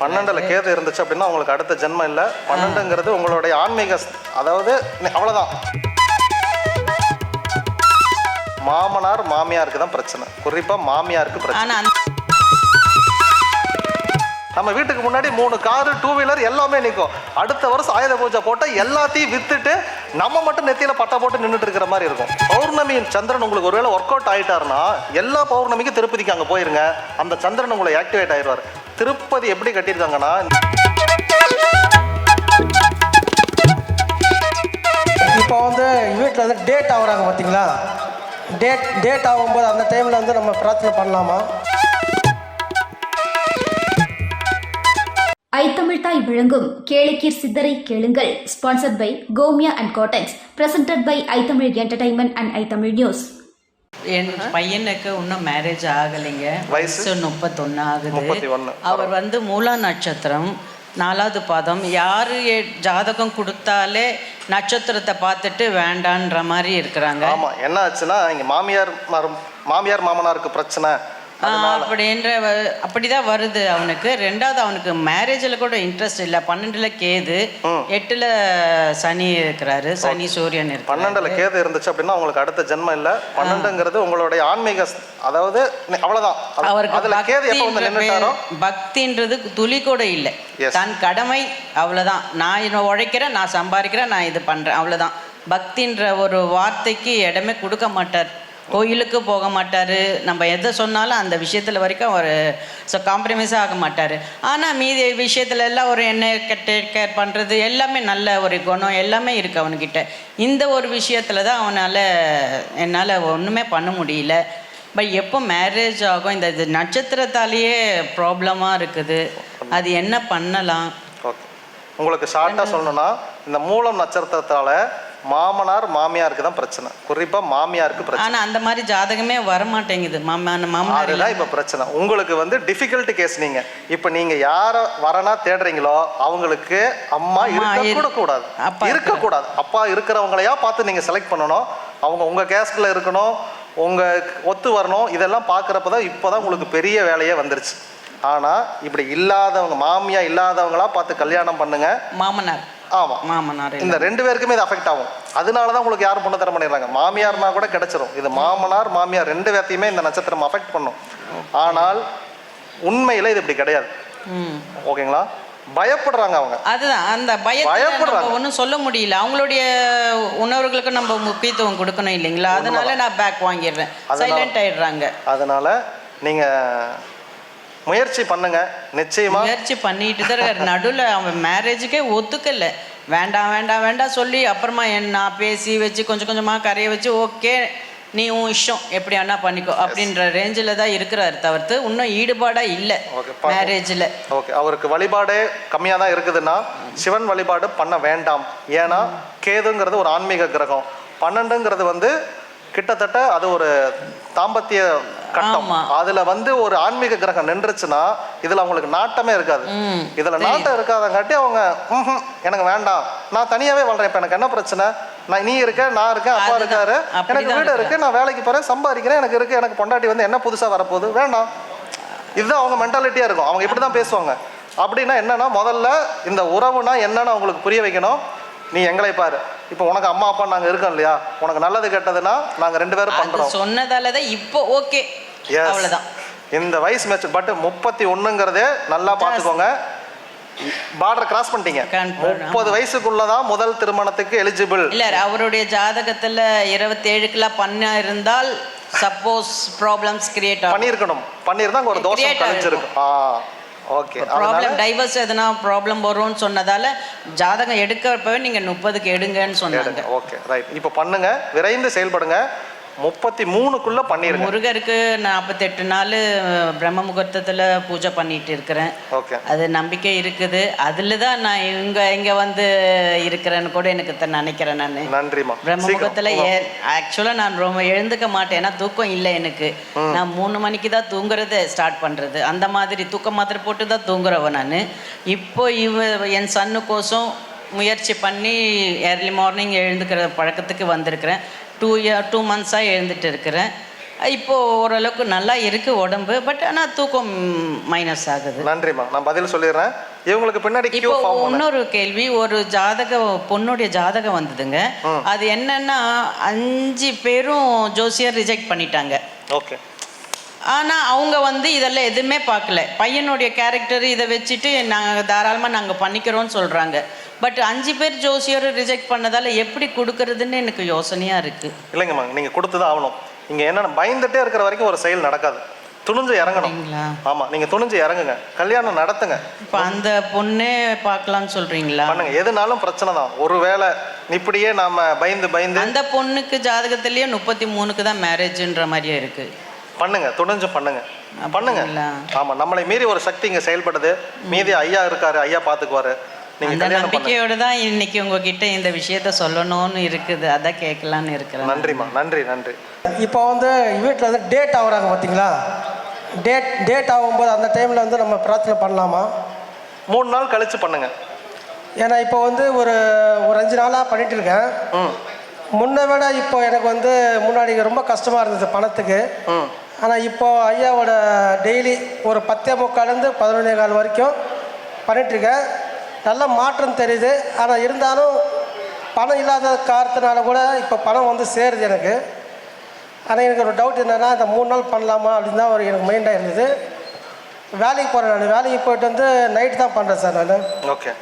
பன்னெண்டுல கேது இருந்துச்சு அப்படின்னா உங்களுக்கு அடுத்த ஜென்மம் இல்லை. பன்னெண்டுங்கிறது உங்களுடைய ஆன்மீக அதாவது அவ்வளவுதான். மாமனார் மாமியாருக்கு தான் பிரச்சனை. குறிப்பா மாமியாருக்கு பிரச்சனை. நம்ம வீட்டுக்கு முன்னாடி மூணு காரு டூ வீலர் எல்லாமே நிற்கும் அடுத்த வருஷம் ஆயுத பூஜை போட்டால் எல்லாத்தையும் விற்றுட்டு நம்ம மட்டும் நெத்தியில் பட்டை போட்டு நின்றுட்டு இருக்கிற மாதிரி இருக்கும். பௌர்ணமியின் சந்திரன் உங்களுக்கு ஒருவேளை ஒர்க் அவுட் ஆகிட்டாருன்னா எல்லா பௌர்ணமிக்கும் திருப்பதிக்கு அங்கே போயிருங்க. அந்த சந்திரன் உங்களை ஆக்டிவேட் ஆயிடுவார். திருப்பதி எப்படி கட்டியிருக்காங்கன்னா இப்போ வந்து வீட்டில் வந்து டேட் ஆகுறாங்க பார்த்தீங்களா டேட் டேட் ஆகும்போது அந்த டைமில் வந்து நம்ம பிரார்த்தனை பண்ணலாமா? ஐத்தமிழ் தாய் வழங்கும் கேளிக்கீர் சித்தரை கேளுங்கள். Sponsored by Komiya and cottons presented by iTamil entertainment and iTamil news என் பையனுக்கு இன்னும் மேரேஜ் ஆகலைங்க. வயசு? முப்பத்தொன்னு ஆகுது. 31. அவர் வந்து மூலா நட்சத்திரம் நாலாவது பாதம். யார் ஜாதகம் கொடுத்தாலே நட்சத்திரத்தை பார்த்துட்டு வேண்டான்ற மாதிரி இருக்கிறாங்க. ஆமா என்ன ஆச்சுன்னா இங்க மாமியார் மாமியார் மாமனாருக்கு பிரச்சனை. அப்படின்ற அப்படிதான் வருது அவனுக்கு. ரெண்டாவது அவனுக்கு மேரேஜில் கூட இன்ட்ரெஸ்ட் இல்லை. பன்னெண்டுல கேது எட்டுல சனி இருக்கிறாரு. சனி சூரியன் இருக்கு பன்னெண்டுல கேது இருந்துச்சு அப்படின்னா உங்களுக்கு அடுத்த ஜென்மம் இல்லை. பன்னெண்டுங்கிறது உங்களுடைய ஆன்மீக அதாவது அவ்வளவுதான். அவருக்கு அதுல கேது எப்போ வந்து பக்தின்றது துளி கூட இல்லை. தன் கடமை அவ்வளவுதான். நான் இன்னும் உழைக்கிறேன் நான் சம்பாதிக்கிறேன் நான் இது பண்றேன். அவ்வளவுதான். பக்தின்ற ஒரு வார்த்தைக்கு இடமே கொடுக்க மாட்டார். கோயிலுக்கு போக மாட்டார். நம்ம எதை சொன்னாலும் அந்த விஷயத்தில் வரைக்கும் அவர் ஸோ காம்ப்ரமைஸாக ஆக மாட்டார். ஆனால் மீதி விஷயத்துல எல்லாம் ஒரு என்ன டேக் கேர் பண்ணுறது எல்லாமே நல்ல ஒரு குணம் எல்லாமே இருக்குது அவனுக்கிட்ட இந்த ஒரு விஷயத்தில் தான் அவனால் என்னால் ஒன்றுமே பண்ண முடியல. பட் எப்போ மேரேஜ் ஆகும்? இந்த இது நட்சத்திரத்தாலேயே ப்ராப்ளமாக இருக்குது. அது என்ன பண்ணலாம்? ஓகே உங்களுக்கு ஷார்ட்டாக சொல்லணும்னா இந்த மூலம் நட்சத்திரத்தால மாமனார் மாமியாருக்கு தான் பிரச்சனை. குறிப்பா மாமியாருக்கு பிரச்சனை. ஆனால் அந்த மாதிரி ஜாதகமே வரமாட்டேங்குது. மாமா மாமனார் அதுதான் இப்போ பிரச்சனை. உங்களுக்கு வந்து டிஃபிகல்ட் கேஸ் நீங்க. இப்போ நீங்க யாரை வரனா தேடுறீங்களோ அவங்களுக்கு அம்மா இருக்க இரு- கூட கூடாது அப்பா இருக்கக்கூடாது. அப்பா இருக்கிறவங்களையா பார்த்து நீங்க செலக்ட் பண்ணணும். அவங்க உங்க கேஸ்ட்ல இருக்கணும். உங்க ஒத்து வரணும். இதெல்லாம் பார்க்குறப்ப தான் இப்போதான் உங்களுக்கு பெரிய வேலையே வந்துருச்சு. ஆனா இப்படி இல்லாதவங்க மாமியா இல்லாதவங்களா பார்த்து கல்யாணம் பண்ணுங்க. மாமனார். ஆமா. மாமனார். இந்த ரெண்டு பேருக்குமே இது அஃபெக்ட் ஆகும். அதனால தான் உங்களுக்கு யாரும் பொண்ணு தர பண்ணிடுறாங்க மாமியார்னா கூட கிடைச்சிரும். இது மாமனார் மாமியார் ரெண்டு பேர்த்தையுமே இந்த நட்சத்திரம் அஃபெக்ட் பண்ணும். ஆனால் உண்மையில இது இப்படி கிடையாது. ஓகேங்களா? பயப்படுறாங்க அவங்க. அதுதான். அந்த பயப்படுறாங்க. ஒன்றும் சொல்ல முடியல. அவங்களுடைய உணர்வுகளுக்கு நம்ம முக்கியத்துவம் கொடுக்கணும் இல்லைங்களா? அதனால நான் பேக் வாங்கிடுறேன். சைலண்ட் ஆயிடுறாங்க. அதனால நீங்க முயற்சி பண்ணுங்க நிச்சயமா. முயற்சி பண்ணிட்டு தான் இருக்காரு. நடுவில் அவன் மேரேஜுக்கே ஒத்துக்கல. வேண்டாம் வேண்டாம் வேண்டாம் சொல்லி அப்புறமா என்ன நான் பேசி வச்சு கொஞ்சம் கொஞ்சமாக கரைய வச்சு ஓகே நீ உன் இஷ்டம். எப்படி வேணா பண்ணிக்கோ. அப்படின்ற ரேஞ்சில் தான் இருக்கிறாரு தவிர்த்து இன்னும் ஈடுபாடாக இல்லை. மேரேஜில் ஓகே அவருக்கு வழிபாடே கம்மியாக தான் இருக்குதுன்னா சிவன் வழிபாடு பண்ண வேண்டாம். ஏன்னா கேதுங்கிறது ஒரு ஆன்மீக கிரகம். பன்னெண்டுங்கிறது வந்து கிட்டத்தட்ட அது ஒரு தாம்பத்திய கட்டம். அதுல வந்து ஒரு ஆன்மீக கிரகம் நின்றுச்சுன்னா இதுல அவங்களுக்கு நாட்டமே இருக்காது. இதுல நாட்டம் இருக்காதங்காட்டி அவங்க "ம்ஹும், எனக்கு வேண்டாம். நான் தனியாவே வாழ்றேன். இப்ப எனக்கு என்ன பிரச்சனை? நான் நீ இருக்க நான் இருக்கேன் அப்பா. இருக்காரு. எனக்கு வீடு இருக்கு. நான் வேலைக்கு போறேன் சம்பாதிக்கிறேன் எனக்கு இருக்கு. எனக்கு பொண்டாட்டி வந்து என்ன புதுசா வரப்போகுது? வேண்டாம். இதுதான் அவங்க மென்டாலிட்டியா இருக்கும். அவங்க இப்படி தான் பேசுவாங்க. அப்படின்னா என்னன்னா முதல்ல இந்த உறவுனா என்னன்னு அவங்களுக்கு புரிய வைக்கணும். நீ எங்களை பாரு. இப்போ உனக்கு அம்மா அப்பா நாங்க இருக்கோம் இல்லையா? உனக்கு நல்லது கெட்டதுன்னா நாங்க ரெண்டு பேரும் அது பண்றோம். சொன்னதால தான் இப்போ ஓகே. அவ்வளோதான் இந்த வயசு மேட்ச் பட் முப்பத்தி ஒண்ணுங்கிறதே நல்லா பார்த்துக்கோங்க. பார்டர் கிராஸ் பண்ணிட்டீங்க. முப்பது வயசுக்குள்ளதான் முதல் திருமணத்துக்கு எலிஜிபிள் இல்லை அவருடைய ஜாதகத்தில் இருபத்தேழுக்கெல்லாம் பண்ண இருந்தால் சப்போஸ் ப்ராப்ளம்ஸ் கிரியேட் பண்ணியிருக்கணும். பண்ணியிருந்தா ஒரு தோஷம் கழிஞ்சிருக்கும். ஆ. ஓகே ப்ராப்ளம் டைவர்ஸ் எதனா ப்ராப்ளம் வரும்னு சொன்னதால ஜாதகம் எடுக்கிறப்பவே நீங்கள் முப்பதுக்கு எடுங்கன்னு சொன்னாங்க. ஓகே ரைட் இப்போ பண்ணுங்க விரைந்து செயல்படுங்க. முப்பத்தி மூணுக்குள்ள பண்ணிருங்க. முருகருக்கு நாற்பத்தெட்டு நாள் பிரம்ம முகூர்த்தத்தில் பூஜை பண்ணிட்டு இருக்கிறேன். ஓகே. அது நம்பிக்கை இருக்குது. அதில் தான் நான் இங்கே இங்கே வந்து இருக்கிறேன்னு கூட எனக்கு நினைக்கிறேன் நான். நன்றிம்மா. பிரம்ம சீக்கிரம். முகத்தில் ஏ ஆக்சுவலாக நான் ரொம்ப எழுந்துக்க மாட்டேன். ஏன்னா தூக்கம் இல்லை எனக்கு. நான் மூணு மணிக்கு தான் தூங்குறதை ஸ்டார்ட் பண்ணுறது அந்த மாதிரி தூக்க மாத்திரை போட்டு தான் தூங்குறவன் நான். இப்போ இவ என் சன்னுக்கோசம் முயற்சி பண்ணி ஏர்லி மார்னிங் எழுந்துக்கிற பழக்கத்துக்கு வந்திருக்கிறேன். டூ இயர் டூ மந்த்ஸாக எழுந்துட்டு இருக்கிறேன். இப்போ ஓரளவுக்கு நல்லா இருக்கு உடம்பு பட் ஆனால் தூக்கம் மைனஸ் ஆகுது. நன்றிம்மா. நான் பதில் சொல்லிடுறேன். இவங்களுக்கு பின்னாடி இப்போ இன்னொரு கேள்வி ஒரு ஜாதக பொண்ணுடைய ஜாதகம் வந்ததுங்க. அது என்னன்னா அஞ்சு பேரும் ஜோசியர் ரிஜெக்ட் பண்ணிட்டாங்க. ஓகே. ஆனால் அவங்க வந்து இதெல்லாம் எதுவுமே பார்க்கல. பையனுடைய கேரக்டர் இதை வச்சுட்டு நாங்கள் தாராளமாக நாங்கள் பண்ணிக்கிறோம்னு சொல்கிறாங்க பட் அஞ்சு பேர் ஜோசியர் ரிஜெக்ட் பண்ணதால எப்படி கொடுக்கறதுன்னு எனக்கு யோசனையாக இருக்குது இல்லைங்கம்மா நீங்கள் கொடுத்து தான் ஆகணும். இங்கே என்னென்ன பயந்துட்டே இருக்கிற வரைக்கும் ஒரு செயல் நடக்காது. துணிஞ்சு இறங்கணும்? ஆமாம் நீங்கள் துணிஞ்சு இறங்குங்க. கல்யாணம் நடத்துங்க. இப்போ அந்த பொண்ணே பார்க்கலான்னு சொல்கிறீங்களா பண்ணுங்க. எதுனாலும் பிரச்சனை தான். ஒருவேளை இப்படியே நாம பயந்து பயந்து அந்த பொண்ணுக்கு ஜாதகத்திலேயே முப்பத்தி மூணுக்கு தான் மேரேஜ்ன்ற மாதிரியே இருக்குது பண்ணுங்க. துணிஞ்சு பண்ணுங்க. பண்ணுங்க. அப்படிங்களா? ஆமா நம்மளை மீறி ஒரு சக்தி இங்க செயல்படுது. மீதி ஐயா இருக்காரு ஐயா பாத்துக்குவாரு. நீங்க அந்த நம்பிக்கையோடு தான் இன்னைக்கு உங்ககிட்ட இந்த விஷயத்த சொல்லணும்னு இருக்குது. அதான் கேட்கலான்னு இருக்கிறேன். நன்றிம்மா நன்றி நன்றி. இப்போ வந்து வீட்டில் வந்து டேட் ஆகுறாங்க பார்த்தீங்களா டேட் டேட் ஆகும்போது அந்த டைமில் வந்து நம்ம பிரார்த்தனை பண்ணலாமா? மூணு நாள் கழிச்சு பண்ணுங்க. ஏன்னா இப்போ வந்து ஒரு ஒரு அஞ்சு நாளாக பண்ணிட்டு இருக்கேன். ம். முன்னை விட இப்போ எனக்கு வந்து முன்னாடி ரொம்ப கஷ்டமாக இருந்தது பணத்துக்கு. ம். ஆனால் இப்போ ஐயாவோட டெய்லி ஒரு பத்தே முக்கால்லேருந்து பதினொன்னே கால் வரைக்கும் பண்ணிகிட்ருக்கேன் நல்ல மாற்றம் தெரியுது. ஆனால் இருந்தாலும் பணம் இல்லாத காரணத்தினால கூட இப்போ பணம் வந்து சேருது எனக்கு. ஆனால் எனக்கு ஒரு டவுட் என்னென்னா இந்த மூணு நாள் பண்ணலாமா அப்படின்னு தான் ஒரு எனக்கு மைண்டாக இருந்தது. வேலைக்கு போகிறேன் நான். வேலைக்கு போயிட்டு வந்து நைட் தான் பண்ணுறேன் சார் நான். ஓகே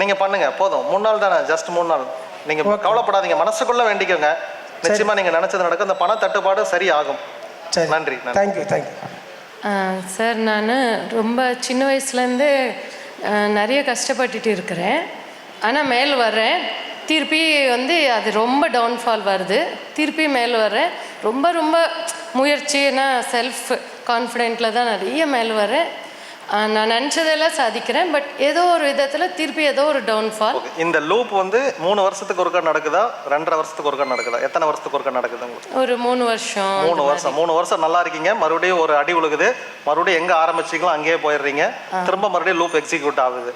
நீங்க பண்ணுங்க. போதும். மூணு நாள் தானே? ஜஸ்ட் மூணு நாள். நீங்க கவலைப்படாதீங்க. மனசுக்குள்ள வேண்டிக்கோங்க. நிச்சயமா நீங்க நினைச்சது நடக்கும். இந்த பண தட்டுப்பாடு சரி. ஆகும் நன்றி. தேங்க்யூ தேங்க்யூ சார் நான் ரொம்ப சின்ன வயசுலேருந்து நிறைய கஷ்டப்பட்டுட்டு இருக்கிறேன். ஆனால் மேல் வர்றேன். திருப்பி வந்து அது ரொம்ப டவுன்ஃபால் வருது. திருப்பி மேல் வர்றேன். ரொம்ப ரொம்ப முயற்சினா செல்ஃப் கான்ஃபிடென்ட்டில் தான் நிறைய மேல் வரேன் நான் நினச்சதெல்லாம் சாதிக்கிறேன் பட் ஏதோ ஒரு விதத்தில் திருப்பி ஏதோ ஒரு டவுன்ஃபால் இந்த லூப் வந்து மூணு வருஷத்துக்கு ஒருக்கா நடக்குதா? ரெண்டரை வருஷத்துக்கு ஒருக்கா நடக்குதா? எத்தனை வருஷத்துக்கு ஒருக்கா நடக்குது உங்களுக்கு? ஒரு மூணு வருஷம் மூணு வருஷம் மூணு வருஷம் நல்லா இருக்கீங்க. மறுபடியும் ஒரு அடி உழுகுது. மறுபடியும் எங்க ஆரம்பிச்சீங்களோ அங்கேயே போயிடுறீங்க. திரும்ப மறுபடியும் லூப் எக்ஸிக்யூட் ஆகுது.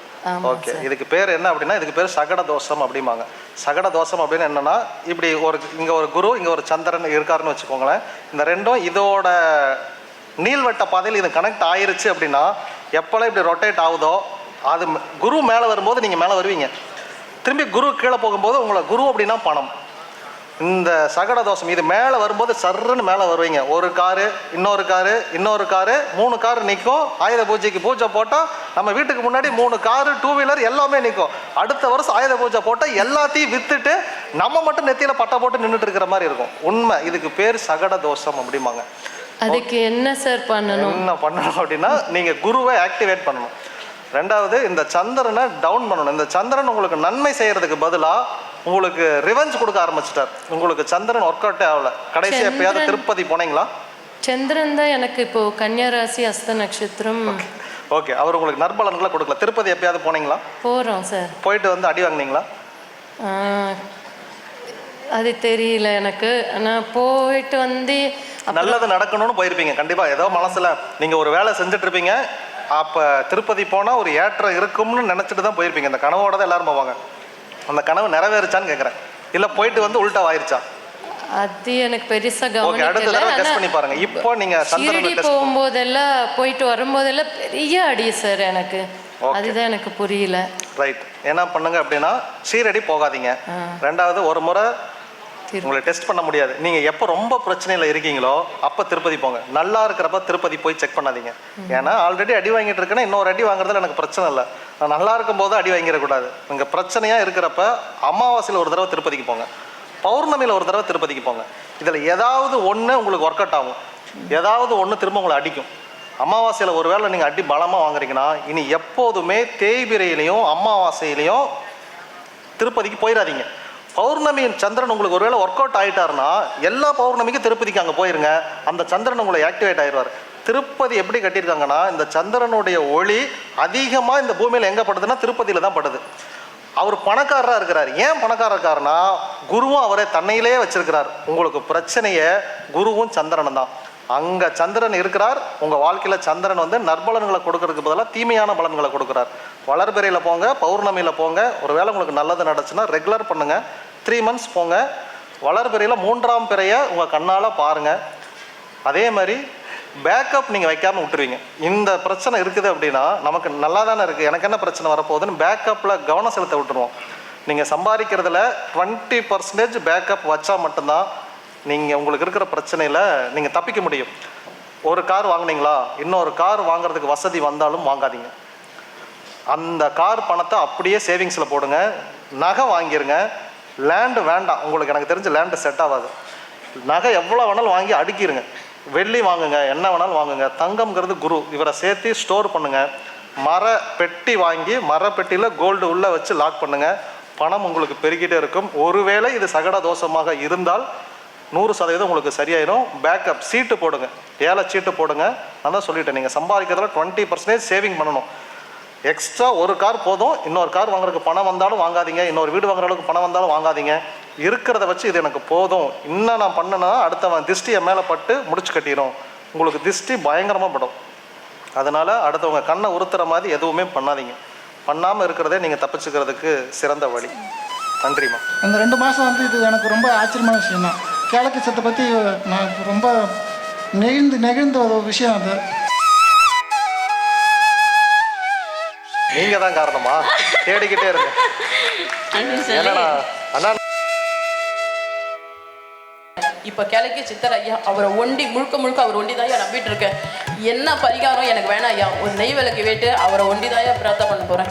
ஓகே இதுக்கு பேர் என்ன அப்படின்னா இதுக்கு பேர் சகட தோஷம் அப்படிம்பாங்க. சகட தோஷம் அப்படின்னு என்னன்னா இப்படி ஒரு இங்க ஒரு குரு இங்க ஒரு சந்திரன் இருக்காருன்னு வச்சுக்கோங்களேன். இந்த ரெண்டும் இதோட நீள்வட்ட பாதையில் இது கனெக்ட் ஆயிருச்சு அப்படின்னா எப்போல்லாம் இப்படி ரொட்டேட் ஆகுதோ அது குரு மேலே வரும்போது நீங்கள் மேலே வருவீங்க. திரும்பி குரு கீழே போகும்போது உங்களை குரு அப்படின்னா பணம். இந்த சகட தோஷம் இது மேலே வரும்போது சர்ருன்னு மேலே வருவீங்க. ஒரு காரு இன்னொரு காரு இன்னொரு காரு மூணு காரு நிற்கும் ஆயுத பூஜைக்கு பூஜை போட்டால் நம்ம வீட்டுக்கு முன்னாடி மூணு காரு டூ வீலர் எல்லாமே நிற்கும் அடுத்த வருஷம் ஆயுத பூஜை போட்டால் எல்லாத்தையும் விற்றுட்டு நம்ம மட்டும் நெத்தியில் பட்டை போட்டு நின்றுட்டு இருக்கிற மாதிரி இருக்கும். உண்மை இதுக்கு பேர் சகட தோஷம் அப்படிம்பாங்க. அதுக்கு என்ன சார் பண்ணணும்? என்ன பண்ணணும் அப்படின்னா நீங்க குருவை ஆக்டிவேட் பண்ணணும். ரெண்டாவது இந்த சந்திரனை டவுன் பண்ணணும். இந்த சந்திரன் உங்களுக்கு நன்மை செய்யறதுக்கு பதிலா உங்களுக்கு ரிவெஞ்ச் கொடுக்க ஆரம்பிச்சிட்டார். உங்களுக்கு சந்திரன் ஒர்க் அவுட்டே ஆகல. கடைசி எப்பயாவது. திருப்பதி போனீங்களா? சந்திரன் தான் எனக்கு இப்போ கன்னியா ராசி அஸ்த நட்சத்திரம். ஓகே அவர் உங்களுக்கு நற்பலன்களை கொடுக்கல. திருப்பதி எப்பயாவது போனீங்களா? போகிறோம் சார். போயிட்டு வந்து அடி வாங்குனீங்களா? அது தெரியல எனக்கு. ஆனால் போயிட்டு வந்து நல்லது நடக்கணும்னு போயிருப்பீங்க. கண்டிப்பா. ஏதோ மனசுல நீங்க ஒரு வேலை செஞ்சுட்டு இருப்பீங்க அப்ப திருப்பதி போனா ஒரு ஏற்றம் இருக்கும்னு நினைச்சிட்டு தான் போயிருப்பீங்க. இந்த கனவோட தான் எல்லாரும் போவாங்க. அந்த கனவு நிறைவேறுச்சான்னு கேக்குறேன். இல்ல போயிட்டு வந்து உல்டா ஆயிருச்சா அது எனக்கு பெருசா கவனிக்கல. பாருங்க. இப்போ நீங்க ஷீரடி போகும்போதெல்லாம் போயிட்டு வரும்போதெல்லாம் பெரிய அடி சார் எனக்கு. அதுதான் எனக்கு புரியல. ரைட் என்ன பண்ணுங்க அப்படின்னா சீரடி போகாதீங்க. ரெண்டாவது ஒரு முறை உங்களை டெஸ்ட் பண்ண முடியாது. நீங்க எப்போ ரொம்ப பிரச்சனையில இருக்கீங்களோ அப்ப திருப்பதி போங்க. நல்லா இருக்கிறப்ப திருப்பதி போய் செக் பண்ணாதீங்க. ஏன்னா ஆல்ரெடி அடி வாங்கிட்டு இருக்கேன்னா இன்னொரு அடி வாங்குறதுல எனக்கு பிரச்சனை இல்லை. நான் நல்லா இருக்கும்போது அடி வாங்கிடக்கூடாது இங்க பிரச்சனையா இருக்கிறப்ப அமாவாசையில் ஒரு தடவை திருப்பதிக்கு போங்க. பௌர்ணமியில் ஒரு தடவை திருப்பதிக்கு போங்க. இதில் ஏதாவது ஒன்று உங்களுக்கு ஒர்க் அவுட் ஆகும். ஏதாவது ஒன்று திரும்ப உங்களை அடிக்கும். அமாவாசையில் ஒருவேளை நீங்கள் அடி பலமாக வாங்குறீங்கன்னா இனி எப்போதுமே தேய்பிரையிலையும் அமாவாசையிலையும் திருப்பதிக்கு போயிடாதீங்க. பௌர்ணமியின் சந்திரன் உங்களுக்கு ஒருவேளை ஒர்க் அவுட் ஆகிட்டாருன்னா எல்லா பௌர்ணமிக்கும் திருப்பதிக்கு அங்கே போயிருங்க. அந்த சந்திரன் உங்களை ஆக்டிவேட் ஆயிடுவார். திருப்பதி எப்படி கட்டியிருக்காங்கன்னா இந்த சந்திரனுடைய ஒளி அதிகமாக இந்த பூமியில் எங்கே படுதுன்னா திருப்பதியில் தான் படுது. அவர் பணக்காரராக இருக்கிறார். ஏன் பணக்காரர் இருக்காருன்னா குருவும் அவரை தன்னையிலேயே வச்சிருக்கிறார். உங்களுக்கு பிரச்சனையை குருவும் சந்திரனும் தான். அங்கே சந்திரன் இருக்கிறார். உங்கள் வாழ்க்கையில் சந்திரன் வந்து நற்பலன்களை கொடுக்கறதுக்கு பதிலாக தீமையான பலன்களை கொடுக்குறார். வளர்பிறையில் போங்க பௌர்ணமியில் போங்க. ஒருவேளை உங்களுக்கு நல்லது நடந்துச்சுன்னா ரெகுலர் பண்ணுங்கள் த்ரீ மந்த்ஸ் போங்க. வளர்பிறையில் மூன்றாம் பிறையை உங்கள் கண்ணால் பாருங்கள் அதே மாதிரி பேக்கப் நீங்கள் வைக்காம விட்டுருவீங்க. இந்த பிரச்சனை இருக்குது அப்படின்னா நமக்கு நல்லா தானே இருக்குது எனக்கு என்ன பிரச்சனை வரப்போகுதுன்னு பேக்கப்பில் கவனம் செலுத்த விட்டுருவோம். நீங்கள் சம்பாதிக்கிறதுல டுவெண்ட்டி பர்சன்டேஜ் பேக்கப் வச்சா மட்டும்தான் நீங்கள் உங்களுக்கு இருக்கிற பிரச்சனையில் நீங்கள் தப்பிக்க முடியும். ஒரு கார் வாங்கினீங்களா? இன்னொரு கார் வாங்குறதுக்கு வசதி வந்தாலும் வாங்காதீங்க. அந்த கார் பணத்தை அப்படியே சேவிங்ஸில் போடுங்க. நகை வாங்கிருங்க. லேண்டு வேண்டாம். உங்களுக்கு எனக்கு தெரிஞ்ச லேண்டு செட் ஆகாது. நகை எவ்வளோ வேணாலும் வாங்கி அடுக்கிடுங்க வெள்ளி வாங்குங்க. என்ன வேணாலும் வாங்குங்க. தங்கம்ங்கிறது குரு. இவரை சேர்த்து ஸ்டோர் பண்ணுங்கள் மர பெட்டி வாங்கி மர பெட்டியில் கோல்டு உள்ளே வச்சு லாக் பண்ணுங்கள் பணம் உங்களுக்கு பெருகிட்டே இருக்கும். ஒருவேளை இது சகட தோஷமாக இருந்தால் நூறு சதவீதம் உங்களுக்கு சரியாயிடும் பேக்கப் சீட்டு போடுங்க. ஏழை சீட்டு போடுங்க. நான் தான் சொல்லிட்டேன். நீங்கள் சம்பாதிக்கிறதுல டுவெண்ட்டி பர்சன்டேஜ் சேவிங் பண்ணணும். எக்ஸ்ட்ரா ஒரு கார் போதும். இன்னொரு கார் வாங்குறதுக்கு பணம் வந்தாலும் வாங்காதீங்க. இன்னொரு வீடு வாங்குற அளவுக்கு பணம் வந்தாலும் வாங்காதீங்க. இருக்கிறத வச்சு இது எனக்கு போதும். இன்னும் நான் பண்ணனா அடுத்தவன் திஷ்டி என் மேலே பட்டு முடிச்சு கட்டிடும் உங்களுக்கு திஷ்டி பயங்கரமாக படும். அதனால் அடுத்தவங்க கண்ணை உறுத்துற மாதிரி எதுவுமே பண்ணாதீங்க. பண்ணாமல் இருக்கிறதே நீங்கள் தப்பிச்சுக்கிறதுக்கு சிறந்த வழி. நன்றிம்மா. இந்த ரெண்டு மாதம் வந்து இது எனக்கு ரொம்ப ஆச்சரியமான விஷயம் தான் கேளக்கு சத்தை பற்றி நான் ரொம்ப நெகிழ்ந்து நெகிழ்ந்த ஒரு விஷயம் அது. நீங்கள் தான் காரணமா? தேடிக்கிட்டே அண்ணா இப்போ கிழக்கு சித்தர் ஐயா அவரை ஒண்டி முழுக்க முழுக்க அவர் ஒண்டி தான் நம்பிட்டு இருக்கேன். என்ன பரிகாரம் எனக்கு வேணாம் ஐயா ஒரு நெய் விளக்கு வேட்டு அவரை ஒண்டி தான் பிரார்த்தனை பண்ண போறேன்.